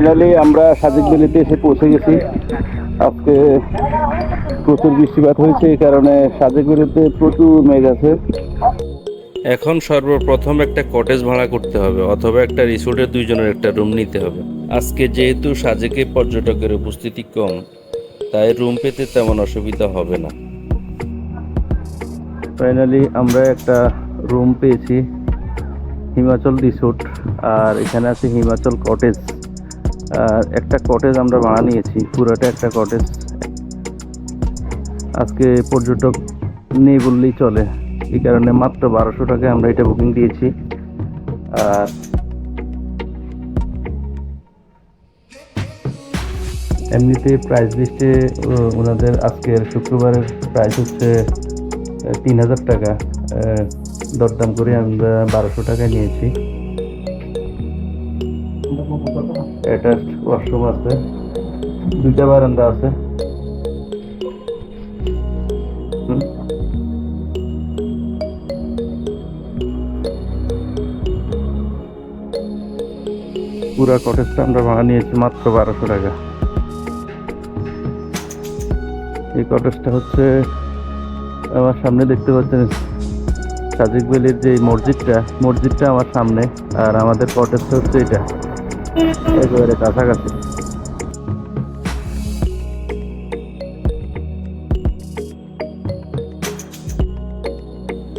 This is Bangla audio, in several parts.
ফাইনালি আমরা সাজেক ভ্যালিতে এসে পৌঁছে গেছি। আজকে প্রচুর বৃষ্টিপাত হয়েছে এই কারণে সাজেক ভ্যালিতে প্রচুর মেঘ আছে। এখন সর্বপ্রথম একটা কটেজ ভাড়া করতে হবে অথবা একটা রিসোর্টে দুইজনের একটা রুম নিতে হবে। আজকে যেহেতু সাজেকে পর্যটকের উপস্থিতি কম তাই রুম পেতে তেমন অসুবিধা হবে না। ফাইনালি আমরা একটা রুম পেয়েছি হিমাচল রিসোর্ট আর এখানে আছে হিমাচল কটেজ একটা কটেজ আমরা ভাড়া নিয়েছি, পুরোটা একটা কটেজ আজকে পর্যটক নেই বললেই চলে, এই কারণে মাত্র বারোশো টাকায় আমরা এটা বুকিং দিয়েছি। আর এমনিতে প্রাইস লিস্টে ওনাদের আজকের শুক্রবারের প্রাইস হচ্ছে তিন হাজার টাকা। দরদাম করে আমরা বারোশো টাকায় নিয়েছি। অ্যাটাচড ওয়াশরুম আছে। দুইটা বারান্দা আছে। পুরা কটেজটা আমরা ভাড়া নিয়েছি মাত্র বারোশো টাকা। এই কটেজটা হচ্ছে আমার সামনে দেখতে পাচ্ছেন সাজিক বেলির যে মসজিদটা মসজিদটা আমার সামনে আর আমাদের কটেজটা হচ্ছে এটা। একেবারে কাছাকাছি।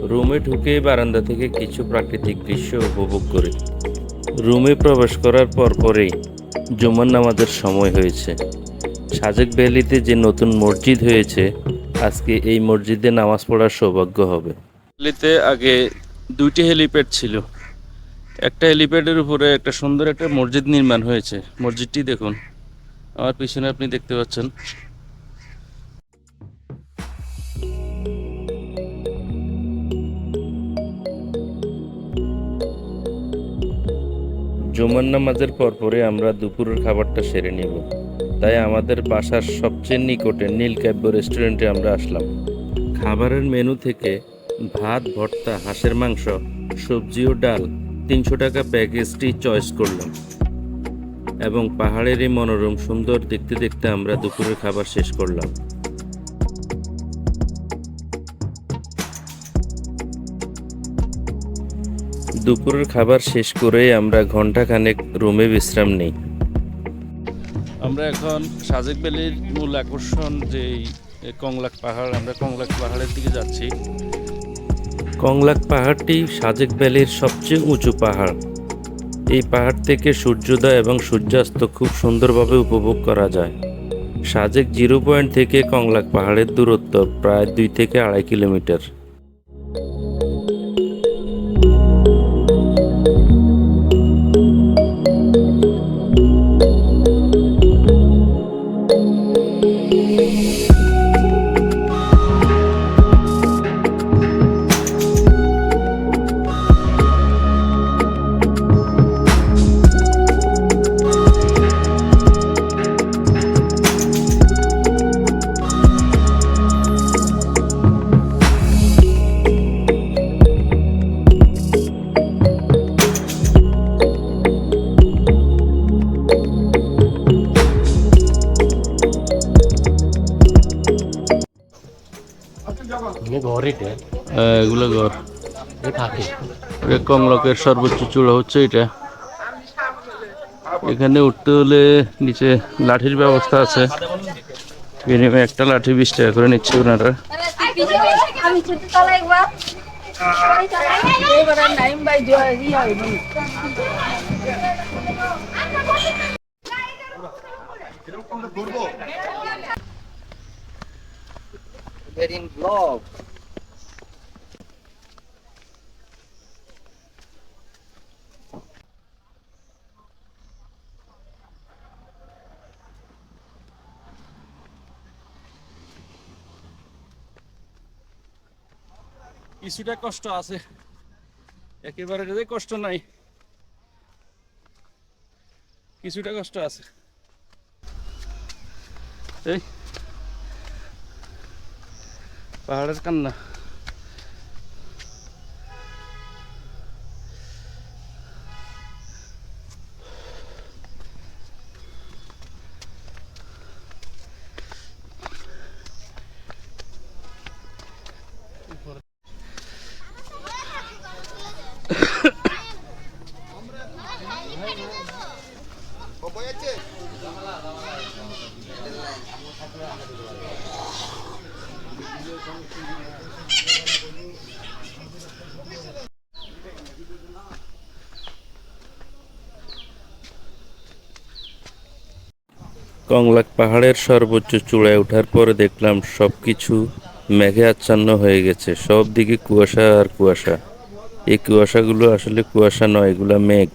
রুমে ঢুকে বারান্দা থেকে কিছু প্রাকৃতিক দৃশ্য উপভোগ করি। রুমে প্রবেশ করার পরপরেই জুমার নামাজের সময় হয়েছে। সাজেক ভ্যালিতে যে নতুন মসজিদ হয়েছে আজকে এই মসজিদে নামাজ পড়ার সৌভাগ্য হবে। ভ্যালিতে আগে দুইটি হেলিপ্যাড ছিল। একটা হেলিপ্যাডের উপরে একটা সুন্দর একটা মসজিদ নির্মাণ হয়েছে। মসজিদটি দেখুন। আমার পিছনে আপনি দেখতে পাচ্ছেন। জুমার নামাজের পরপরে আমরা দুপুরের খাবারটা সেরে নিব। তাই আমাদের বাসার সবচেয়ে নিকটে নীলকাব্য রেস্টুরেন্টে আমরা আসলাম। খাবারের মেনু থেকে ভাত, ভর্তা, হাঁসের মাংস, সবজি ও ডাল তিনশো টাকা প্যাকেজটি চয়েস করলাম। এবং পাহাড়ের এই মনোরম সুন্দর দেখতে দেখতে আমরা দুপুরের খাবার শেষ করলাম। দুপুরের খাবার শেষ করে আমরা ঘন্টাখানেক রুমে বিশ্রাম নেই। আমরা এখন সাজেক ভ্যালির মূল আকর্ষণ যে কংলাক পাহাড়, আমরা কংলাক পাহাড়ের দিকে যাচ্ছি। কংলাক পাহাড়টি সাজেক ভ্যালির সবচেয়ে উঁচু পাহাড়। এই পাহাড় থেকে সূর্যোদয় এবং সূর্যাস্ত খুব সুন্দরভাবে উপভোগ করা যায়। সাজেক জিরো পয়েন্ট থেকে কংলাক পাহাড়ের দূরত্ব প্রায় দুই থেকে আড়াই কিলোমিটার। এগুলো ঘর এগুলো ঘর। কমলকের সর্বোচ্চ চূড়া হচ্ছে এটা। এখানে উঠতে হলে নিচে লাঠির ব্যবস্থা আছে। মিনিমাম একটা লাঠি বিশ টাকা করে নিচ্ছে ওনারা। আমি ই হয় কিছুটা কষ্ট আছে। একেবারে যে কষ্ট নাই কিছুটা কষ্ট আছে। এই পাহাড়ের কান্না কংলাক পাহাড়ের সর্বোচ্চ চূড়ায় ওঠার পরে দেখলাম সব কিছু মেঘে আচ্ছন্ন হয়ে গেছে। সব দিকে কুয়াশা আর কুয়াশা। এই কুয়াশাগুলো আসলে কুয়াশা নয়, এগুলা মেঘ।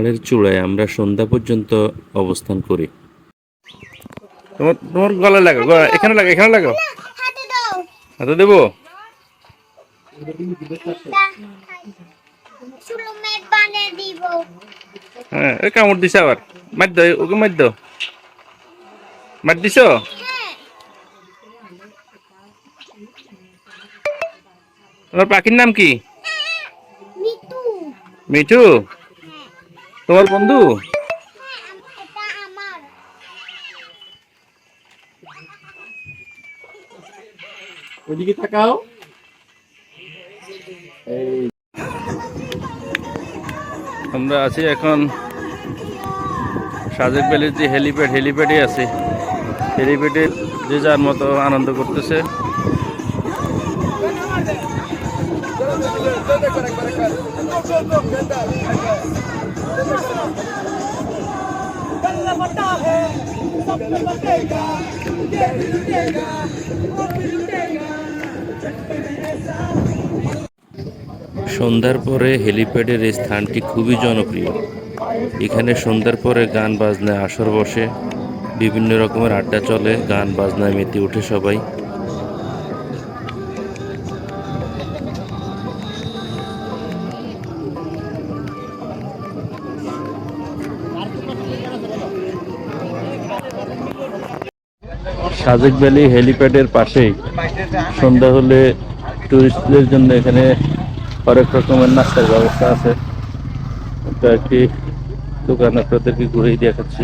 পাহাড়ের চূড়ায় আমরা সন্ধ্যা পর্যন্ত অবস্থান করি। তোমার তোমার গলা লাগো এখানে লাগো এখানে লাগো। হাতে দেবো? হ্যাঁ ওই কামড় দিছে আবার। মার দাও ওকে মার দাও। মার দিছ? তোমার পাখির নাম কি? মিঠু? তোমার বন্ধু? ওদিকে তাকাও। আমরা আছি এখন সাজেক ভ্যালির যে হেলিপ্যাড, হেলিপ্যাডে আছে। হেলিপ্যাডে যে যার মতো আনন্দ করতেছে। সন্ধ্যার পরে হেলিপ্যাডের এই স্থানটি খুবই জনপ্রিয়। এখানে সন্ধ্যার পরে গান বাজনায় আসর বসে, বিভিন্ন রকমের আড্ডা চলে, গান বাজনায় মেতে ওঠে সবাই। সাজেক ভ্যালি হেলিপ্যাডের পাশেই। সন্ধ্যা হলে টুরিস্টদের জন্য এখানে হরেক রকমের নাস্তার ব্যবস্থা আছে। কয়েকটি দোকান আপনাদেরকে ঘুরেই দেখাচ্ছি।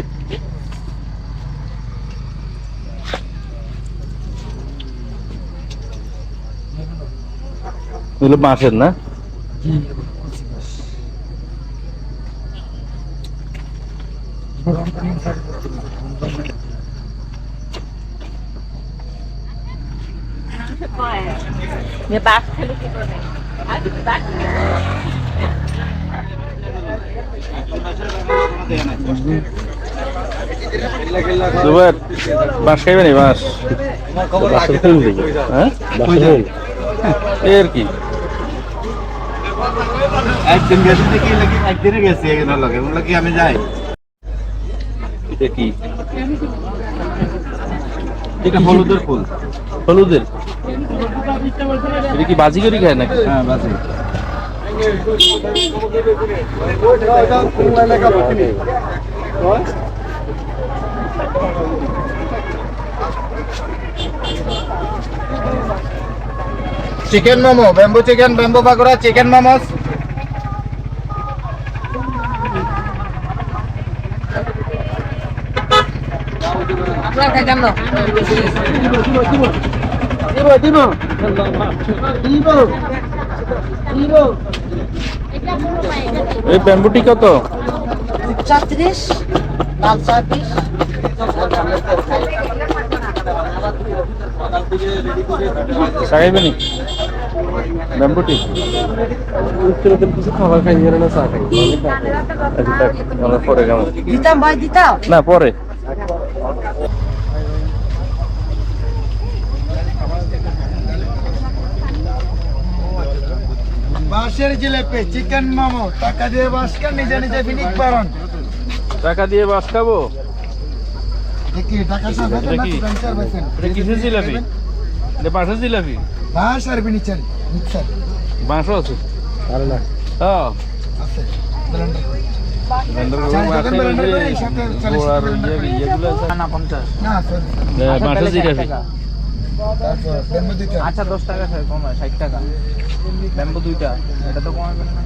এগুলো বাঁশের না? বাঁশ খাইবে নি ফুল দিকে হ্যাঁ? এর কি? একদিন গেছি দেখি একদিনে গেছি লগে। আমি যাই। এটা কি? এটা হলুদের ফুল। হলুদের এটা কি বাজি করে খায় নাকি? হ্যাঁ বাসে chicken momo bamboo chicken bamboo pakora chicken momos এই ব্যাম্বুটি কত? ছত্রিশ লাল ছত্রিশ খাইবে নি? ব্যাম্বুটি কিছু খাবার খাই না চা খাই আচ্ছা আমরা পরে খাব দিতাম ভাই দিতাম। না পরে। বাঁশের জিলেপি চিকেন মোমো টাকা দিয়ে বাস বাসকা নিজে নিজে ফিনিক পারন টাকা দিয়ে বাস খাব? দেখি টাকা সব কি? এটা কিসের জিলাপি? এটা বাঁশের জিলাপি? বাঁশ আর বিনিচার মিক্সার। বাঁশও আছে? ভালো না। হ্যাঁ আছে। ব্লেন্ডার বাঁশের ইয়ে-। না সরি হ্যাঁ, বাঁশের জিলাপি। দিতে আচ্ছা দশ টাকা স্যার কমায় ষাট টাকা। ব্যাম্বু দুইটা এটা তো কমাবেন না।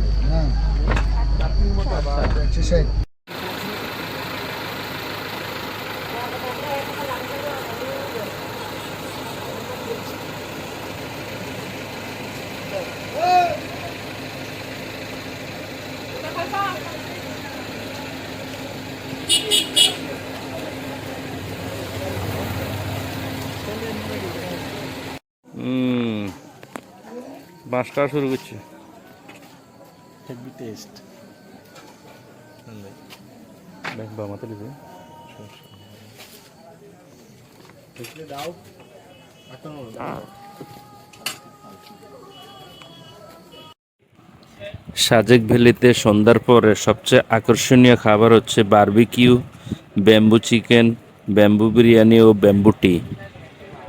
বাঁশটা শুরু করছে। টেস্ট ব্যাংক বা মাথা লিখে সাজেক ভ্যালিতে সন্ধ্যার পরে সবচেয়ে আকর্ষণীয় খাবার হচ্ছে barbecue bamboo chicken bamboo biryani ও ব্যাম্বু টি।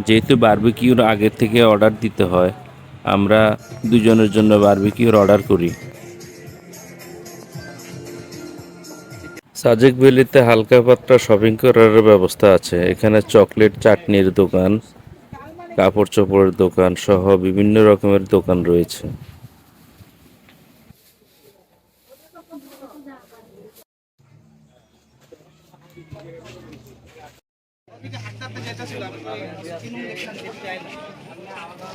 যেহেতু বার্বিকিউর আগে থেকে অর্ডার দিতে হয় আমরা দুজনের জন্য বারবিকিউর অর্ডার করি। সাজেক ভ্যালিতে হালকা পাত্রা শপিং করার ব্যবস্থা আছে। এখানে চকলেট চাটনির দোকান, কাপড় চোপড়ের দোকান সহ বিভিন্ন রকমের দোকান রয়েছে।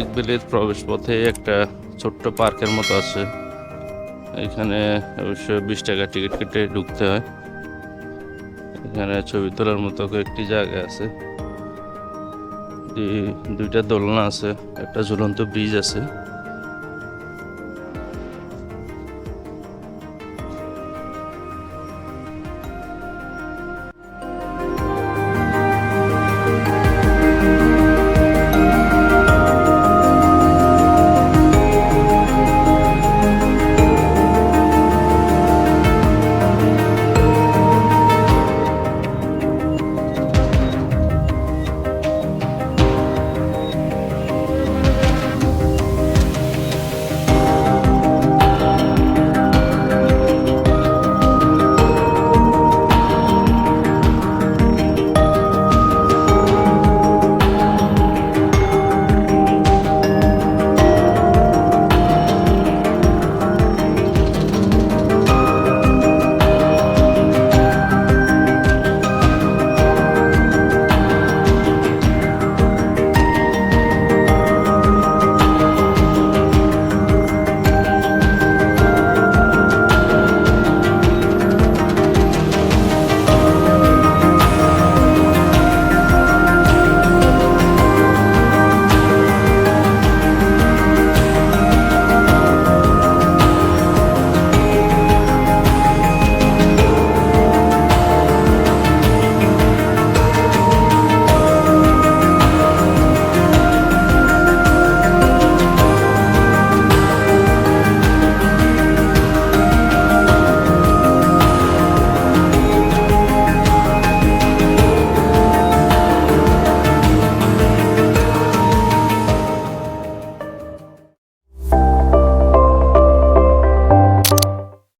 ভ্যালির প্রবেশ পথে একটা ছোট্ট পার্কের মতো আছে। এখানে অবশ্য বিশ টাকা টিকিট কেটে ঢুকতে হয়। এখানে ছবি তোলার মতো একটি জায়গা আছে। দুই- দুইটা দোলনা আছে, একটা ঝুলন্ত ব্রিজ আছে।